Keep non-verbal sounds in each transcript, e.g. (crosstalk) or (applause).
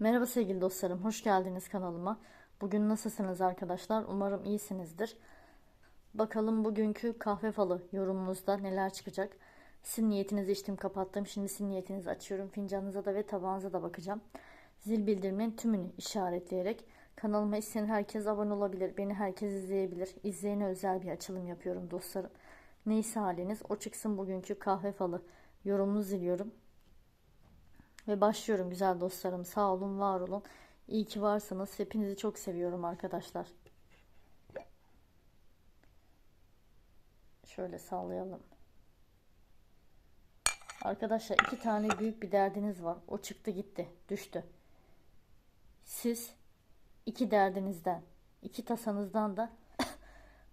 Merhaba sevgili dostlarım, hoş geldiniz kanalıma. Bugün nasılsınız arkadaşlar? Umarım iyisinizdir. Bakalım bugünkü kahve falı yorumunuzda neler çıkacak. Sizin niyetinizi içtim kapattım. Şimdi sizin niyetinizi açıyorum. Fincanınıza da ve tabağınıza da bakacağım. Zil bildirimlerin tümünü işaretleyerek kanalıma isteyen herkes abone olabilir. Beni herkes izleyebilir. İzleyene özel bir açılım yapıyorum dostlarım. Neyse haliniz o çıksın bugünkü kahve falı yorumunuzu diliyorum. Ve başlıyorum güzel dostlarım. Sağ olun, var olun. İyi ki varsınız. Hepinizi çok seviyorum arkadaşlar. Şöyle sallayalım. Arkadaşlar iki tane büyük bir derdiniz var. O çıktı gitti. Düştü. Siz iki derdinizden, iki tasanızdan da (laughs)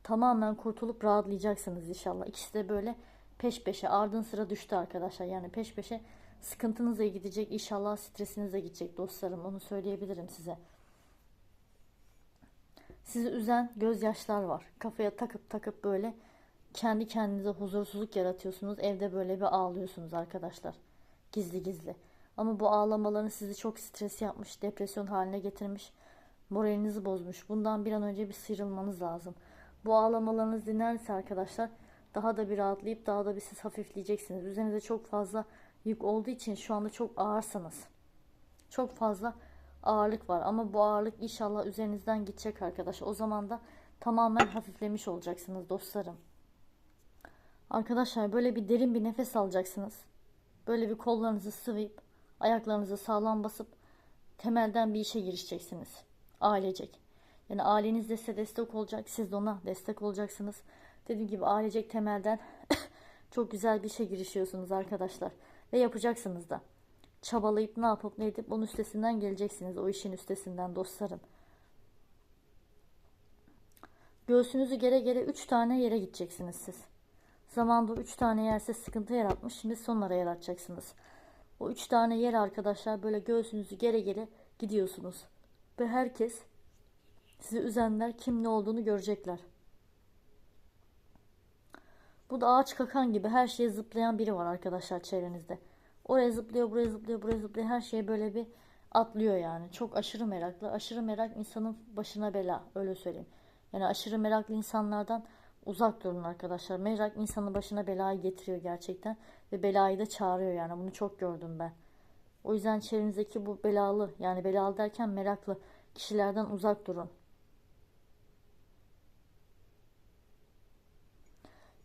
tamamen kurtulup rahatlayacaksınız inşallah. İkisi de böyle peş peşe ardın sıra düştü arkadaşlar. Yani peş peşe sıkıntınız da gidecek. İnşallah stresiniz de gidecek dostlarım. Onu söyleyebilirim size. Sizi üzen gözyaşlar var. Kafaya takıp takıp böyle kendi kendinize huzursuzluk yaratıyorsunuz. Evde böyle bir ağlıyorsunuz arkadaşlar. Gizli gizli. Ama bu ağlamaların sizi çok stres yapmış, depresyon haline getirmiş, moralinizi bozmuş. Bundan bir an önce bir sıyrılmanız lazım. Bu ağlamalarınız dinlerse arkadaşlar daha da bir rahatlayıp daha da bir siz hafifleyeceksiniz. Üzerinize çok fazla yük olduğu için şu anda çok ağırsınız. Çok fazla ağırlık var ama bu ağırlık inşallah üzerinizden gidecek arkadaşlar. O zaman da tamamen hafiflemiş olacaksınız dostlarım. Arkadaşlar böyle bir derin bir nefes alacaksınız. Böyle bir kollarınızı sıvayıp ayaklarınızı sağlam basıp temelden bir işe girişeceksiniz. Ailecek. Yani aileniz de size destek olacak. Siz de ona destek olacaksınız. Dediğim gibi ailecek temelden (laughs) çok güzel bir işe girişiyorsunuz arkadaşlar. Ve yapacaksınız da. Çabalayıp ne yapıp ne edip onun üstesinden geleceksiniz. O işin üstesinden dostlarım. Göğsünüzü gere gere 3 tane yere gideceksiniz siz. Zamanda 3 tane yerse sıkıntı yaratmış. Şimdi sonlara yaratacaksınız. O 3 tane yer arkadaşlar böyle göğsünüzü gere gere gidiyorsunuz. Ve herkes sizi üzenler kim ne olduğunu görecekler. Bu da ağaç kakan gibi her şeye zıplayan biri var arkadaşlar çevrenizde. Oraya zıplıyor, buraya zıplıyor, buraya zıplıyor. Her şeye böyle bir atlıyor yani. Çok aşırı meraklı. Aşırı merak insanın başına bela. Öyle söyleyeyim. Yani aşırı meraklı insanlardan uzak durun arkadaşlar. Merak insanın başına belayı getiriyor gerçekten. Ve belayı da çağırıyor yani. Bunu çok gördüm ben. O yüzden çevrenizdeki bu belalı yani belalı derken meraklı kişilerden uzak durun.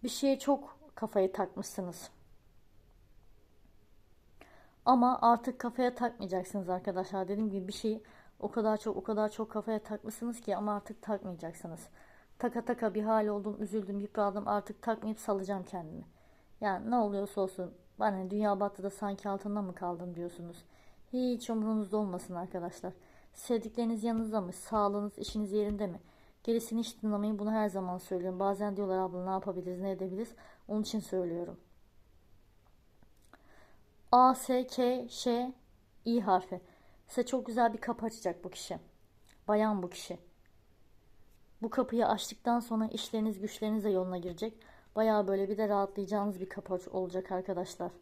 Bir şeye çok kafayı takmışsınız. Ama artık kafaya takmayacaksınız arkadaşlar. Dediğim gibi bir şeyi o kadar çok o kadar çok kafaya takmışsınız ki ama artık takmayacaksınız. Taka taka bir hal oldum, üzüldüm, yıpradım. Artık takmayıp salacağım kendimi. Yani ne oluyorsa olsun. Bana dünya battı da sanki altında mı kaldım diyorsunuz. Hiç umurunuzda olmasın arkadaşlar. Sevdikleriniz yanınızda mı? Sağlığınız, işiniz yerinde mi? Gerisini hiç dinlemeyin. Bunu her zaman söylüyorum. Bazen diyorlar abla ne yapabiliriz, ne edebiliriz. Onun için söylüyorum. A, S, K, Ş, İ harfi. Size çok güzel bir kapı açacak bu kişi. Bayan bu kişi. Bu kapıyı açtıktan sonra işleriniz güçleriniz de yoluna girecek. Baya böyle bir de rahatlayacağınız bir kapı olacak arkadaşlar.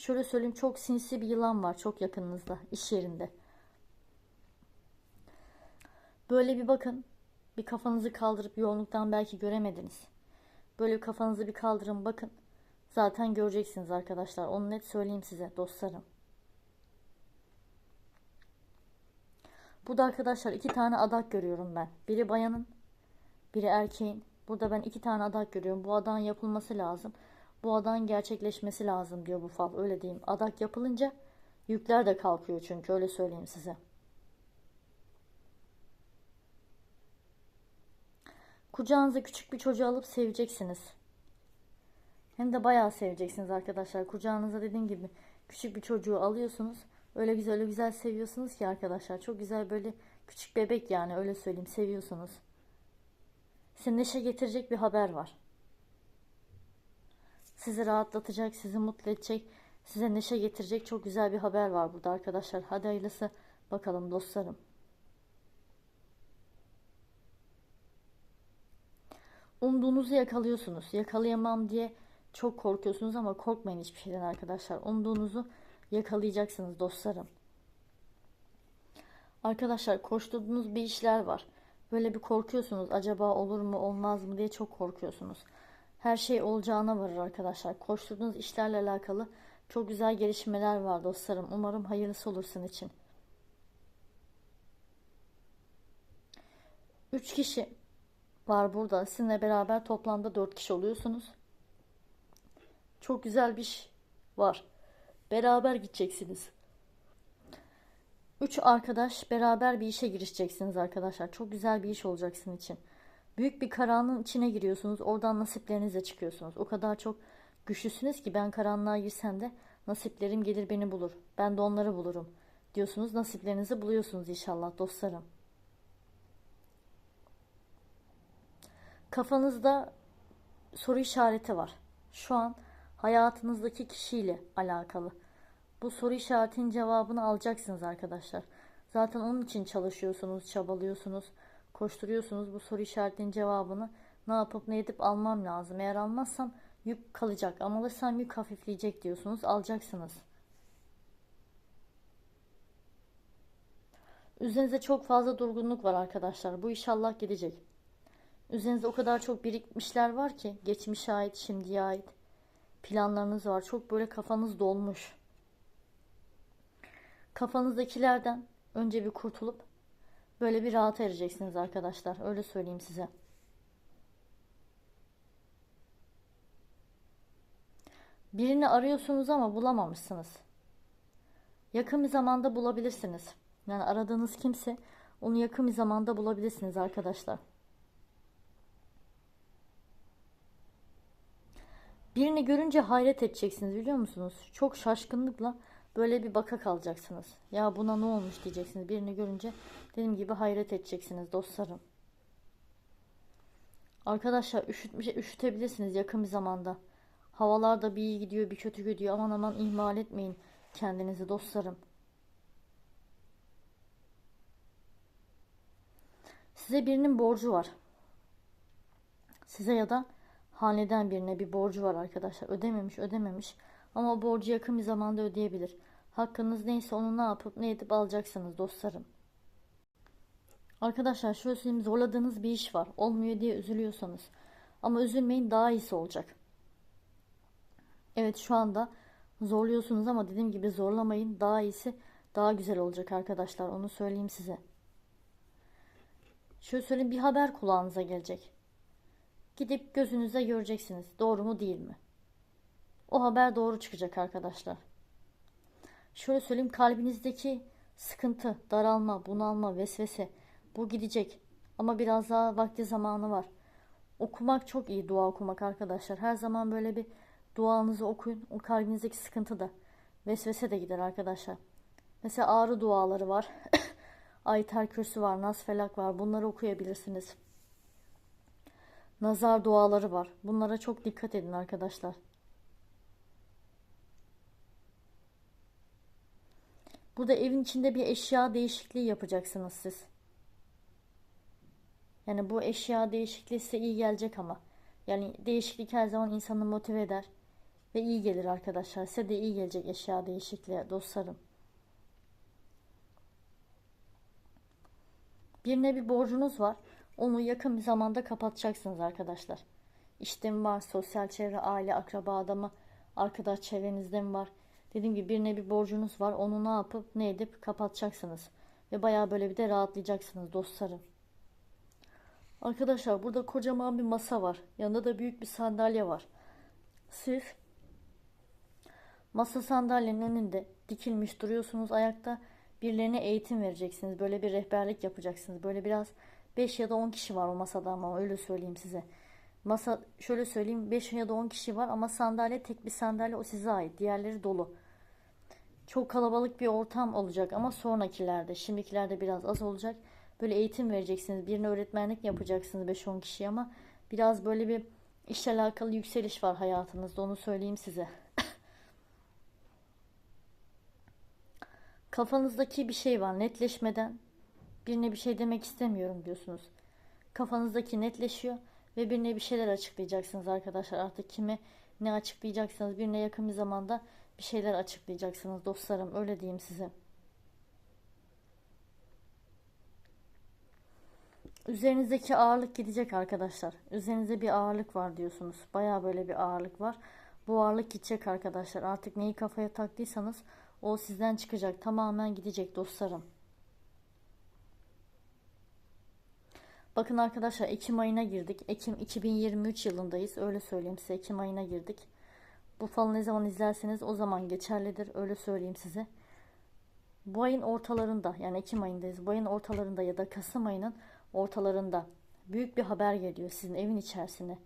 Şöyle söyleyeyim çok sinsi bir yılan var çok yakınınızda iş yerinde. Böyle bir bakın. Bir kafanızı kaldırıp yoğunluktan belki göremediniz. Böyle bir kafanızı bir kaldırın bakın. Zaten göreceksiniz arkadaşlar. Onu net söyleyeyim size dostlarım. Bu da arkadaşlar iki tane adak görüyorum ben. Biri bayanın, biri erkeğin. Burada ben iki tane adak görüyorum. Bu adağın yapılması lazım. Bu adağın gerçekleşmesi lazım diyor bu fal. Öyle diyeyim. Adak yapılınca yükler de kalkıyor çünkü öyle söyleyeyim size. Kucağınıza küçük bir çocuğu alıp seveceksiniz. Hem de bayağı seveceksiniz arkadaşlar. Kucağınıza dediğim gibi küçük bir çocuğu alıyorsunuz. Öyle güzel öyle güzel seviyorsunuz ki arkadaşlar. Çok güzel böyle küçük bebek yani öyle söyleyeyim seviyorsunuz. Size neşe getirecek bir haber var. Sizi rahatlatacak, sizi mutlu edecek, size neşe getirecek çok güzel bir haber var burada arkadaşlar. Hadi hayırlısı bakalım dostlarım. Umduğunuzu yakalıyorsunuz. Yakalayamam diye Çok korkuyorsunuz ama korkmayın hiçbir şeyden arkadaşlar. Umduğunuzu yakalayacaksınız dostlarım. Arkadaşlar koşturduğunuz bir işler var. Böyle bir korkuyorsunuz. Acaba olur mu olmaz mı diye çok korkuyorsunuz. Her şey olacağına varır arkadaşlar. Koşturduğunuz işlerle alakalı çok güzel gelişmeler var dostlarım. Umarım hayırlısı olur sizin için. Üç kişi var burada. Sizinle beraber toplamda dört kişi oluyorsunuz. Çok güzel bir iş var. Beraber gideceksiniz. Üç arkadaş beraber bir işe girişeceksiniz arkadaşlar. Çok güzel bir iş olacak sizin için. Büyük bir karanlığın içine giriyorsunuz. Oradan nasiplerinizle çıkıyorsunuz. O kadar çok güçlüsünüz ki ben karanlığa girsem de nasiplerim gelir beni bulur. Ben de onları bulurum diyorsunuz. Nasiplerinizi buluyorsunuz inşallah dostlarım. Kafanızda soru işareti var. Şu an hayatınızdaki kişiyle alakalı. Bu soru işaretinin cevabını alacaksınız arkadaşlar. Zaten onun için çalışıyorsunuz, çabalıyorsunuz, koşturuyorsunuz. Bu soru işaretinin cevabını ne yapıp ne edip almam lazım. Eğer almazsam yük kalacak. Ama alırsam yük hafifleyecek diyorsunuz. Alacaksınız. Üzerinize çok fazla durgunluk var arkadaşlar. Bu inşallah gidecek. Üzerinizde o kadar çok birikmişler var ki geçmişe ait, şimdiye ait planlarınız var. Çok böyle kafanız dolmuş. Kafanızdakilerden önce bir kurtulup böyle bir rahat ereceksiniz arkadaşlar. Öyle söyleyeyim size. Birini arıyorsunuz ama bulamamışsınız. Yakın bir zamanda bulabilirsiniz. Yani aradığınız kimse onu yakın bir zamanda bulabilirsiniz arkadaşlar. Birini görünce hayret edeceksiniz biliyor musunuz? Çok şaşkınlıkla böyle bir baka kalacaksınız. Ya buna ne olmuş diyeceksiniz. Birini görünce dediğim gibi hayret edeceksiniz dostlarım. Arkadaşlar üşütmüş, üşütebilirsiniz yakın bir zamanda. Havalar da bir iyi gidiyor bir kötü gidiyor. Aman aman ihmal etmeyin kendinizi dostlarım. Size birinin borcu var. Size ya da haneden birine bir borcu var arkadaşlar. Ödememiş ödememiş ama borcu yakın bir zamanda ödeyebilir. Hakkınız neyse onu ne yapıp ne edip alacaksınız dostlarım. Arkadaşlar şöyle söyleyeyim zorladığınız bir iş var. Olmuyor diye üzülüyorsanız. Ama üzülmeyin daha iyisi olacak. Evet şu anda zorluyorsunuz ama dediğim gibi zorlamayın. Daha iyisi daha güzel olacak arkadaşlar. Onu söyleyeyim size. Şöyle söyleyeyim bir haber kulağınıza gelecek. Gidip gözünüze göreceksiniz. Doğru mu değil mi? O haber doğru çıkacak arkadaşlar. Şöyle söyleyeyim kalbinizdeki sıkıntı, daralma, bunalma, vesvese bu gidecek. Ama biraz daha vakti zamanı var. Okumak çok iyi dua okumak arkadaşlar. Her zaman böyle bir duanızı okuyun. O kalbinizdeki sıkıntı da vesvese de gider arkadaşlar. Mesela ağrı duaları var. (coughs) Ayet Kürsü var, Nas Felak var. Bunları okuyabilirsiniz. Nazar duaları var. Bunlara çok dikkat edin arkadaşlar. Burada evin içinde bir eşya değişikliği yapacaksınız siz. Yani bu eşya değişikliği size iyi gelecek ama. Yani değişiklik her zaman insanı motive eder. Ve iyi gelir arkadaşlar. Size de iyi gelecek eşya değişikliği dostlarım. Birine bir borcunuz var. Onu yakın bir zamanda kapatacaksınız arkadaşlar. İşte mi var, sosyal çevre, aile, akraba adamı, arkadaş çevrenizde mi var? Dediğim gibi birine bir borcunuz var. Onu ne yapıp ne edip kapatacaksınız. Ve baya böyle bir de rahatlayacaksınız dostlarım. Arkadaşlar burada kocaman bir masa var. Yanında da büyük bir sandalye var. Siz masa sandalyenin önünde dikilmiş duruyorsunuz ayakta. Birilerine eğitim vereceksiniz. Böyle bir rehberlik yapacaksınız. Böyle biraz 5 ya da 10 kişi var o masada ama öyle söyleyeyim size. Masa şöyle söyleyeyim 5 ya da 10 kişi var ama sandalye tek bir sandalye o size ait. Diğerleri dolu. Çok kalabalık bir ortam olacak ama sonrakilerde, şimdikilerde biraz az olacak. Böyle eğitim vereceksiniz. Birine öğretmenlik yapacaksınız 5-10 kişi ama biraz böyle bir işle alakalı yükseliş var hayatınızda onu söyleyeyim size. (laughs) Kafanızdaki bir şey var netleşmeden birine bir şey demek istemiyorum diyorsunuz. Kafanızdaki netleşiyor ve birine bir şeyler açıklayacaksınız arkadaşlar. Artık kime Ne açıklayacaksınız birine yakın bir zamanda bir şeyler açıklayacaksınız dostlarım öyle diyeyim size. Üzerinizdeki ağırlık gidecek arkadaşlar. Üzerinizde bir ağırlık var diyorsunuz. Baya böyle bir ağırlık var. Bu ağırlık gidecek arkadaşlar. Artık neyi kafaya taktıysanız o sizden çıkacak. Tamamen gidecek dostlarım. Bakın arkadaşlar Ekim ayına girdik. Ekim 2023 yılındayız. Öyle söyleyeyim size. Ekim ayına girdik. Bu falı ne zaman izlerseniz o zaman geçerlidir. Öyle söyleyeyim size. Bu ayın ortalarında yani Ekim ayındayız. Bu ayın ortalarında ya da Kasım ayının ortalarında büyük bir haber geliyor sizin evin içerisine.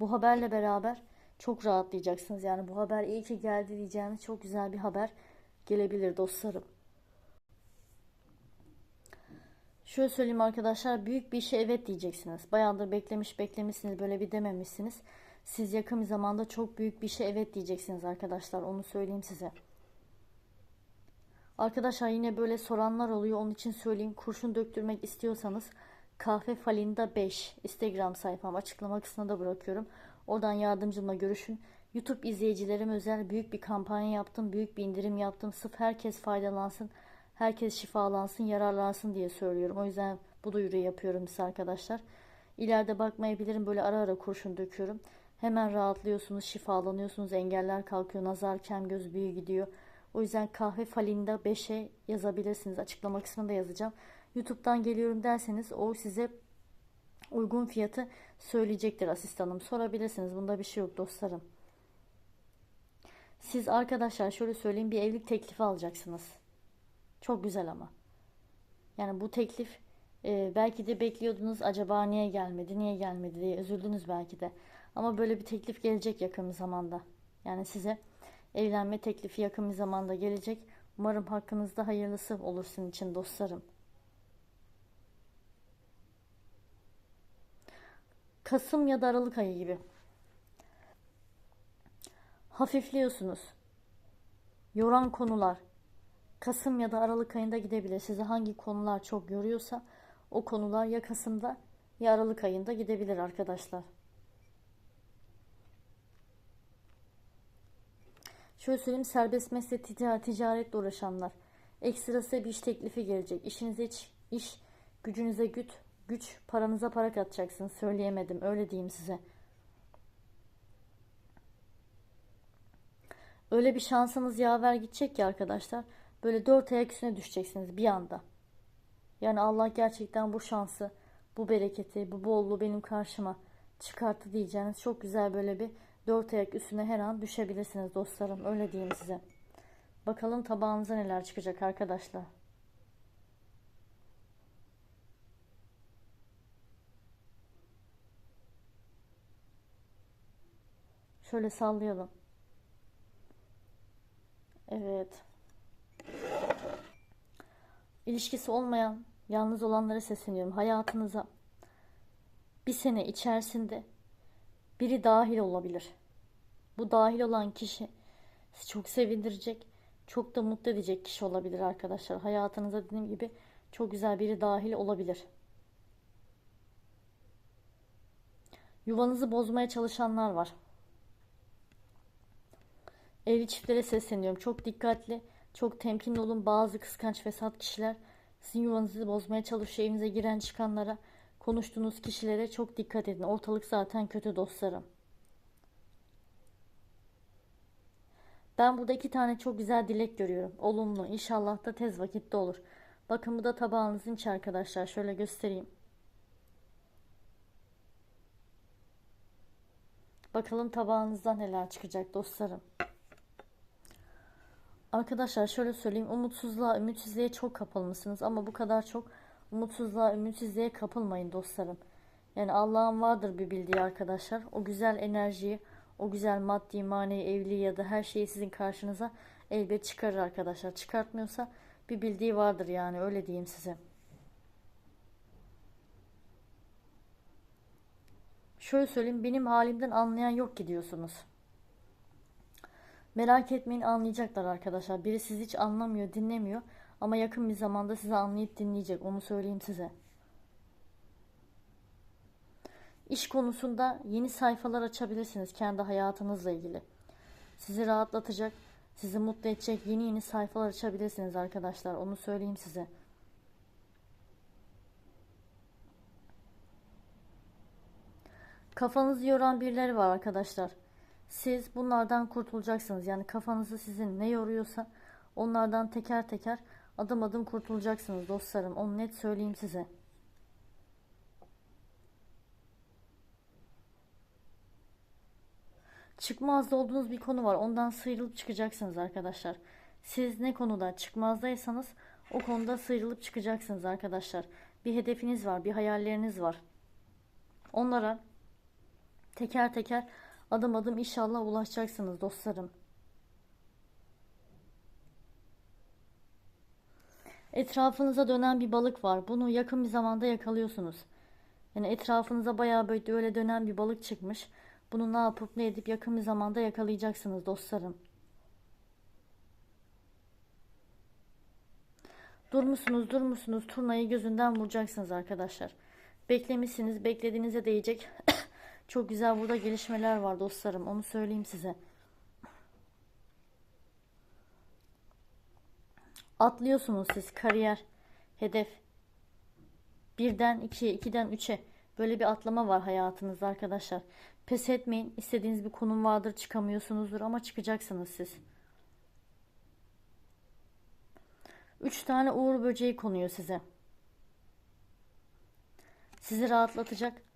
Bu haberle beraber çok rahatlayacaksınız. Yani bu haber iyi ki geldi diyeceğiniz çok güzel bir haber gelebilir dostlarım. Şöyle söyleyeyim arkadaşlar büyük bir işe evet diyeceksiniz. Bayağıdır beklemiş beklemişsiniz böyle bir dememişsiniz. Siz yakın bir zamanda çok büyük bir işe evet diyeceksiniz arkadaşlar onu söyleyeyim size. Arkadaşlar yine böyle soranlar oluyor onun için söyleyeyim kurşun döktürmek istiyorsanız kahve falinda 5 Instagram sayfam açıklama kısmına da bırakıyorum. Oradan yardımcımla görüşün. YouTube izleyicilerim özel büyük bir kampanya yaptım. Büyük bir indirim yaptım. Sırf herkes faydalansın. Herkes şifalansın, yararlansın diye söylüyorum. O yüzden bu duyuruyu yapıyorum size arkadaşlar. İleride bakmayabilirim. Böyle ara ara kurşun döküyorum. Hemen rahatlıyorsunuz, şifalanıyorsunuz. Engeller kalkıyor. Nazar, kem, göz büyü gidiyor. O yüzden kahve falinda 5'e yazabilirsiniz. Açıklama kısmında yazacağım. YouTube'dan geliyorum derseniz o size uygun fiyatı söyleyecektir asistanım. Sorabilirsiniz. Bunda bir şey yok dostlarım. Siz arkadaşlar şöyle söyleyeyim bir evlilik teklifi alacaksınız. Çok güzel ama. Yani bu teklif e, belki de bekliyordunuz acaba niye gelmedi, niye gelmedi diye üzüldünüz belki de. Ama böyle bir teklif gelecek yakın bir zamanda. Yani size evlenme teklifi yakın bir zamanda gelecek. Umarım hakkınızda hayırlısı olur sizin için dostlarım. Kasım ya da Aralık ayı gibi. Hafifliyorsunuz. Yoran konular. Kasım ya da Aralık ayında gidebilir. Size hangi konular çok yoruyorsa o konular ya Kasım'da ya Aralık ayında gidebilir arkadaşlar. Şöyle söyleyeyim serbest meslek ticaret, ticaretle uğraşanlar. Ekstrası bir iş teklifi gelecek. İşinize hiç iş, gücünüze güç, güç, paranıza para katacaksınız. Söyleyemedim. Öyle diyeyim size. Öyle bir şansınız yaver gidecek ki arkadaşlar. Böyle dört ayak üstüne düşeceksiniz bir anda. Yani Allah gerçekten bu şansı, bu bereketi, bu bolluğu benim karşıma çıkarttı diyeceğiniz çok güzel böyle bir dört ayak üstüne her an düşebilirsiniz dostlarım. Öyle diyeyim size. Bakalım tabağınıza neler çıkacak arkadaşlar. Şöyle sallayalım. Evet. İlişkisi olmayan, yalnız olanlara sesleniyorum. Hayatınıza bir sene içerisinde biri dahil olabilir. Bu dahil olan kişi sizi çok sevindirecek, çok da mutlu edecek kişi olabilir arkadaşlar. Hayatınıza dediğim gibi çok güzel biri dahil olabilir. Yuvanızı bozmaya çalışanlar var. Evli çiftlere sesleniyorum. Çok dikkatli, çok temkinli olun. Bazı kıskanç fesat kişiler sizin yuvanızı bozmaya çalışıyor. Evinize giren çıkanlara, konuştuğunuz kişilere çok dikkat edin. Ortalık zaten kötü dostlarım. Ben burada iki tane çok güzel dilek görüyorum. Olumlu. İnşallah da tez vakitte olur. Bakın bu da tabağınızın içi arkadaşlar. Şöyle göstereyim. Bakalım tabağınızdan neler çıkacak dostlarım. Arkadaşlar şöyle söyleyeyim. Umutsuzluğa, ümitsizliğe çok kapalı mısınız? Ama bu kadar çok umutsuzluğa, ümitsizliğe kapılmayın dostlarım. Yani Allah'ın vardır bir bildiği arkadaşlar. O güzel enerjiyi, o güzel maddi, manevi, evli ya da her şeyi sizin karşınıza elbet çıkarır arkadaşlar. Çıkartmıyorsa bir bildiği vardır yani öyle diyeyim size. Şöyle söyleyeyim benim halimden anlayan yok ki diyorsunuz. Merak etmeyin anlayacaklar arkadaşlar. Biri sizi hiç anlamıyor, dinlemiyor. Ama yakın bir zamanda sizi anlayıp dinleyecek. Onu söyleyeyim size. İş konusunda yeni sayfalar açabilirsiniz kendi hayatınızla ilgili. Sizi rahatlatacak, sizi mutlu edecek yeni yeni sayfalar açabilirsiniz arkadaşlar. Onu söyleyeyim size. Kafanızı yoran birileri var arkadaşlar. Siz bunlardan kurtulacaksınız. Yani kafanızı sizin ne yoruyorsa onlardan teker teker adım adım kurtulacaksınız dostlarım. Onu net söyleyeyim size. Çıkmazda olduğunuz bir konu var. Ondan sıyrılıp çıkacaksınız arkadaşlar. Siz ne konuda çıkmazdaysanız o konuda sıyrılıp çıkacaksınız arkadaşlar. Bir hedefiniz var, bir hayalleriniz var. Onlara teker teker adım adım inşallah ulaşacaksınız dostlarım. Etrafınıza dönen bir balık var. Bunu yakın bir zamanda yakalıyorsunuz. Yani etrafınıza bayağı böyle öyle dönen bir balık çıkmış. Bunu ne yapıp ne edip yakın bir zamanda yakalayacaksınız dostlarım. Durmuşsunuz durmuşsunuz turnayı gözünden vuracaksınız arkadaşlar. Beklemişsiniz beklediğinize değecek. (coughs) Çok güzel burada gelişmeler var dostlarım onu söyleyeyim size. Atlıyorsunuz siz kariyer, hedef. Birden ikiye, ikiden üçe. Böyle bir atlama var hayatınızda arkadaşlar. Pes etmeyin. İstediğiniz bir konum vardır çıkamıyorsunuzdur ama çıkacaksınız siz. Üç tane uğur böceği konuyor size. Sizi rahatlatacak.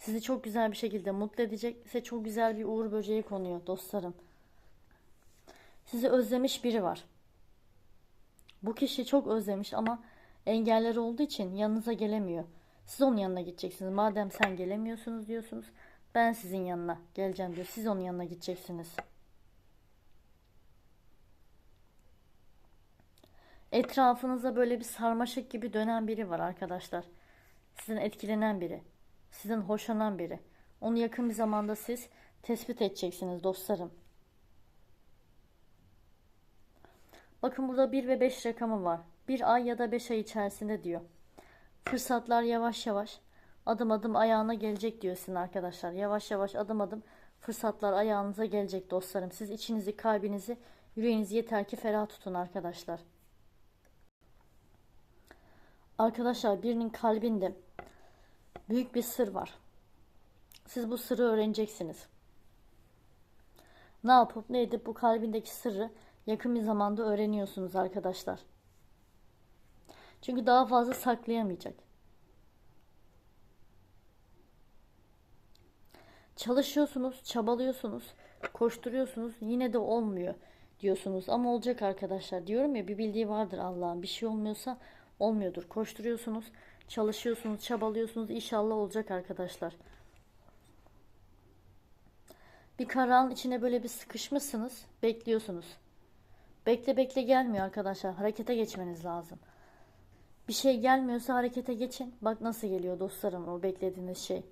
Sizi çok güzel bir şekilde mutlu edecek. Size çok güzel bir uğur böceği konuyor dostlarım. Sizi özlemiş biri var. Bu kişi çok özlemiş ama engelleri olduğu için yanınıza gelemiyor. Siz onun yanına gideceksiniz. Madem sen gelemiyorsunuz diyorsunuz. Ben sizin yanına geleceğim diyor. Siz onun yanına gideceksiniz. Etrafınızda böyle bir sarmaşık gibi dönen biri var arkadaşlar. Sizin etkilenen biri. Sizin hoşlanan biri. Onu yakın bir zamanda siz tespit edeceksiniz dostlarım. Bakın burada 1 ve 5 rakamı var. Bir ay ya da 5 ay içerisinde diyor. Fırsatlar yavaş yavaş adım adım ayağına gelecek diyor sizin arkadaşlar. Yavaş yavaş adım adım fırsatlar ayağınıza gelecek dostlarım. Siz içinizi, kalbinizi, yüreğinizi yeter ki ferah tutun arkadaşlar. Arkadaşlar birinin kalbinde büyük bir sır var. Siz bu sırrı öğreneceksiniz. Ne yapıp ne edip bu kalbindeki sırrı yakın bir zamanda öğreniyorsunuz arkadaşlar. Çünkü daha fazla saklayamayacak. Çalışıyorsunuz, çabalıyorsunuz, koşturuyorsunuz, yine de olmuyor diyorsunuz. Ama olacak arkadaşlar. Diyorum ya bir bildiği vardır Allah'ın. Bir şey olmuyorsa olmuyordur. Koşturuyorsunuz, çalışıyorsunuz, çabalıyorsunuz. İnşallah olacak arkadaşlar. Bir karanın içine böyle bir sıkışmışsınız, bekliyorsunuz. Bekle bekle gelmiyor arkadaşlar. Harekete geçmeniz lazım. Bir şey gelmiyorsa harekete geçin. Bak nasıl geliyor dostlarım o beklediğiniz şey.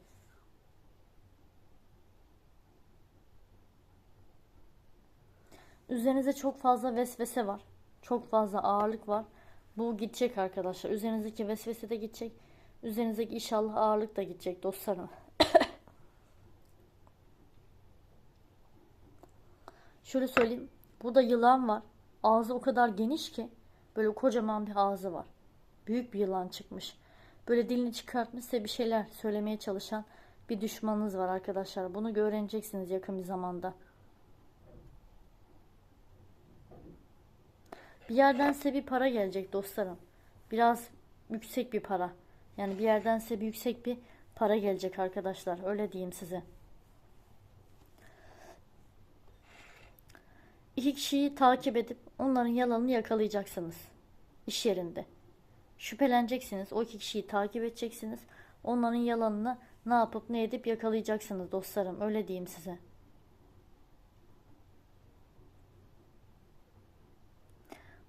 Üzerinize çok fazla vesvese var. Çok fazla ağırlık var. Bu gidecek arkadaşlar. Üzerinizdeki vesvese de gidecek. Üzerinizdeki inşallah ağırlık da gidecek dostlarım. (coughs) Şöyle söyleyeyim. Burada yılan var. Ağzı o kadar geniş ki böyle kocaman bir ağzı var. Büyük bir yılan çıkmış. Böyle dilini çıkartmış size bir şeyler söylemeye çalışan bir düşmanınız var arkadaşlar. Bunu öğreneceksiniz yakın bir zamanda. Bir yerden size bir para gelecek dostlarım. Biraz yüksek bir para. Yani bir yerden size bir yüksek bir para gelecek arkadaşlar. Öyle diyeyim size. İki kişiyi takip edip onların yalanını yakalayacaksınız. İş yerinde. Şüpheleneceksiniz. O iki kişiyi takip edeceksiniz. Onların yalanını ne yapıp ne edip yakalayacaksınız dostlarım. Öyle diyeyim size.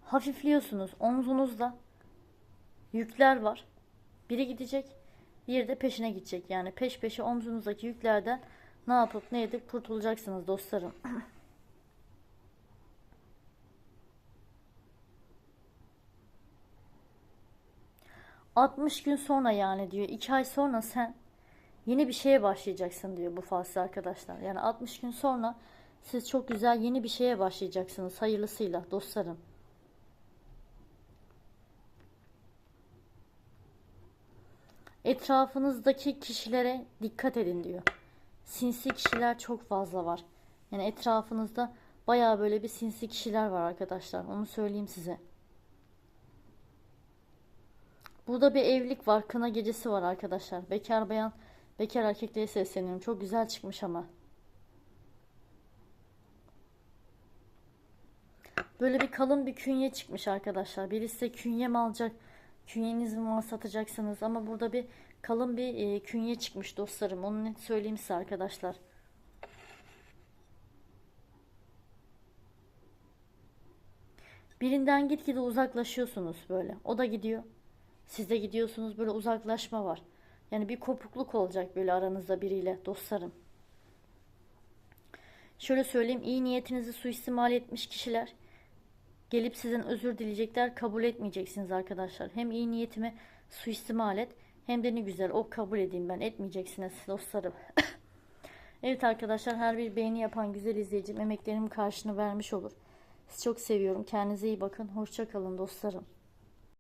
Hafifliyorsunuz. Omzunuzda yükler var. Biri gidecek, bir de peşine gidecek. Yani peş peşe omzunuzdaki yüklerden ne yapıp ne edip kurtulacaksınız dostlarım. (clears throat) 60 gün sonra yani diyor. 2 ay sonra sen yeni bir şeye başlayacaksın diyor bu fasıl arkadaşlar. Yani 60 gün sonra siz çok güzel yeni bir şeye başlayacaksınız hayırlısıyla dostlarım. Etrafınızdaki kişilere dikkat edin diyor. Sinsi kişiler çok fazla var. Yani etrafınızda bayağı böyle bir sinsi kişiler var arkadaşlar. Onu söyleyeyim size. Burada bir evlilik var. Kına gecesi var arkadaşlar. Bekar bayan, bekar erkeklere sesleniyorum. Çok güzel çıkmış ama. Böyle bir kalın bir künye çıkmış arkadaşlar. Birisi size künye mi alacak? Künyenizi mi satacaksınız? Ama burada bir kalın bir e, künye çıkmış dostlarım. Onu net söyleyeyim size arkadaşlar. Birinden gitgide uzaklaşıyorsunuz böyle. O da gidiyor. Siz de gidiyorsunuz. Böyle uzaklaşma var. Yani bir kopukluk olacak böyle aranızda biriyle dostlarım. Şöyle söyleyeyim. iyi niyetinizi suistimal etmiş kişiler gelip sizden özür dileyecekler. Kabul etmeyeceksiniz arkadaşlar. Hem iyi niyetimi suistimal et hem de ne güzel o kabul edeyim ben. Etmeyeceksiniz dostlarım. (laughs) evet arkadaşlar her bir beğeni yapan güzel izleyicim emeklerimin karşını vermiş olur. Sizi çok seviyorum. Kendinize iyi bakın. Hoşça kalın dostlarım.